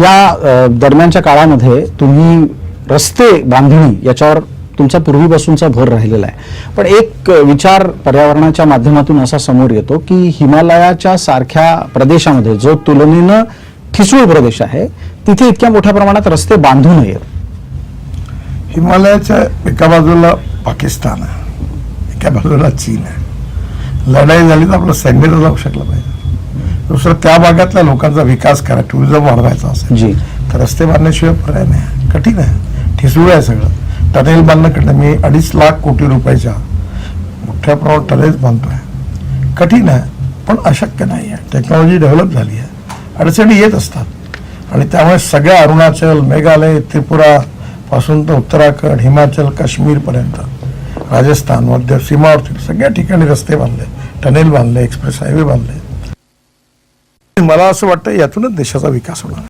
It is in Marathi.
या दरम्यानच्या काळामध्ये तुम्ही रस्ते बांधणी याच्यावर तुमचा पूर्वीपासूनचा भर राहिलेला आहे. पण एक विचार पर्यावरणाच्या माध्यमातून असा समोर येतो की हिमालयाच्या सारख्या प्रदेशामध्ये जो तुलनेनं ठिसूळ प्रदेश आहे तिथे इतक्या मोठ्या प्रमाणात रस्ते बांधू नयेत. हिमालयाच्या एका बाजूला पाकिस्तान आहे एका बाजूला चीन आहे. लढाई झाली तर आपलं सैन्य जाऊ शकलं पाहिजे. दुसरं त्या भागातल्या लोकांचा विकास करा. टुरिझम वाढवायचा असेल. जी. तर रस्ते बांधण्याशिवाय पर्याय नाही. कठीण आहे. ठिसूळ आहे सगळं. टनेल बांधणं कठीण आहे. मी अडीच लाख कोटी रुपयाच्या मोठ्या प्रमाणात टनेल्स बांधतोय. कठीण आहे पण अशक्य नाही आहे. टेक्नॉलॉजी डेव्हलप झाली आहे. अडचणी येत असतात. आणि त्यामुळे सगळ्या अरुणाचल मेघालय त्रिपुरा पासून तर उत्तराखंड हिमाचल काश्मीरपर्यंत राजस्थान मध्य सीमावर्ती सगळ्या ठिकाणी रस्ते बांधले. टनेल बांधले एक्सप्रेस हायवे बांधले. मला असं वाटतं यातूनच देशाचा विकास होणार.